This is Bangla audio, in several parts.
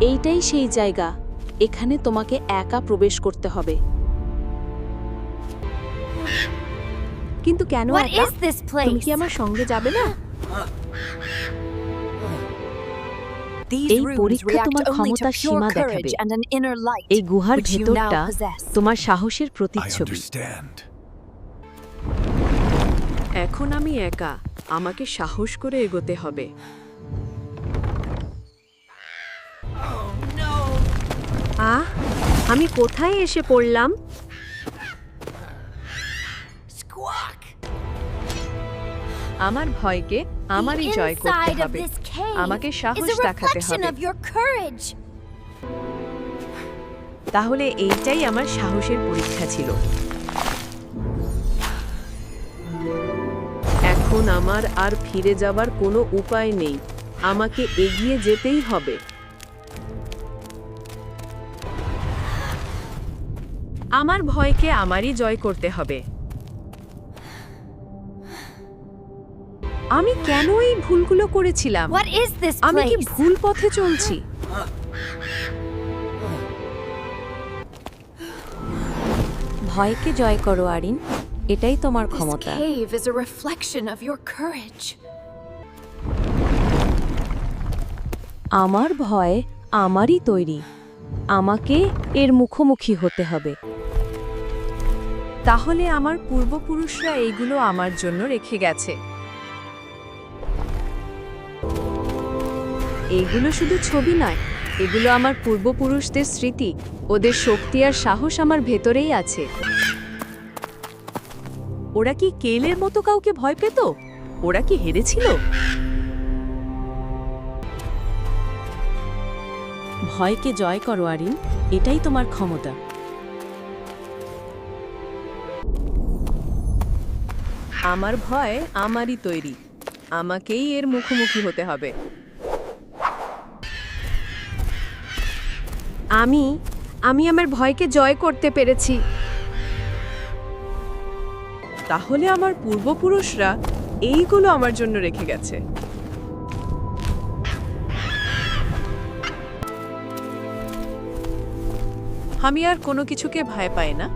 এইটাই সেই জায়গা। এখানে তোমাকে একা প্রবেশ করতে হবে। কিন্তু কেন একা? তুমি কি আমার সঙ্গে যাবে না? এই পরীক্ষা তোমার ক্ষমতার সীমা দেখাবে। এই গুহার ভেতরটা তোমার সাহসের I প্রতিচ্ছবি understand. এখন আমি একা। আমাকে সাহস করে এগোতে হবে। আমি কোথায় এসে পড়লাম? আমার ভয়কে আমারই জয় করতে হবে। আমাকে সাহস দেখাতে হবে। তাহলে এইটাই আমার সাহসের পরীক্ষা ছিল। এখন আমার আর ফিরে যাবার কোনো উপায় নেই। আমাকে এগিয়ে যেতেই হবে। আমার ভয়কে আমারই জয় করতে হবে। আমি কেন এই ভুলগুলো করেছিলাম? আমি কি ভুল পথে চলছি? ভয়কে জয় করো আরিন। এটাই তোমার ক্ষমতা। আমার ভয় আমারই তৈরি। আমাকে এর মুখোমুখি হতে হবে। তাহলে আমার পূর্বপুরুষরা এইগুলো আমার জন্য রেখে গেছে। এগুলো শুধু ছবি নয়, এগুলো আমার পূর্বপুরুষদের স্মৃতি, ওদের শক্তি আর সাহস আমার ভেতরেই আছে। ওরা কি কেলের মতো কাউকে ভয় পেত? ওরা কি হেরেছিল? ভয়কে জয় করো আরিন। এটাই তোমার ক্ষমতা। আমার ভয় আমারই তৈরি। আমাকেই এর মুখোমুখি হতে হবে। আমি আমি আমার ভয়কে জয় করতে পেরেছি। তাহলে আমার পূর্বপুরুষরা এইগুলো আমার জন্য রেখে গেছে। আমি আর কোনো কিছুকে ভয় পাই না।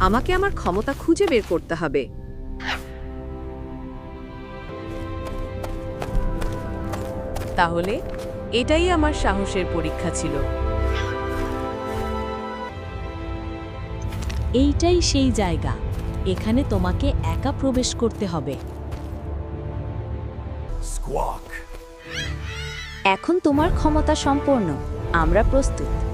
আমাকে আমার ক্ষমতা খুঁজে বের করতে হবে। তাহলে এটাই আমার সাহসের পরীক্ষা ছিল। এইটাই সেই জায়গা। এখানে তোমাকে একা প্রবেশ করতে হবে. এখন তোমার ক্ষমতা সম্পূর্ণ আমরা প্রস্তুত।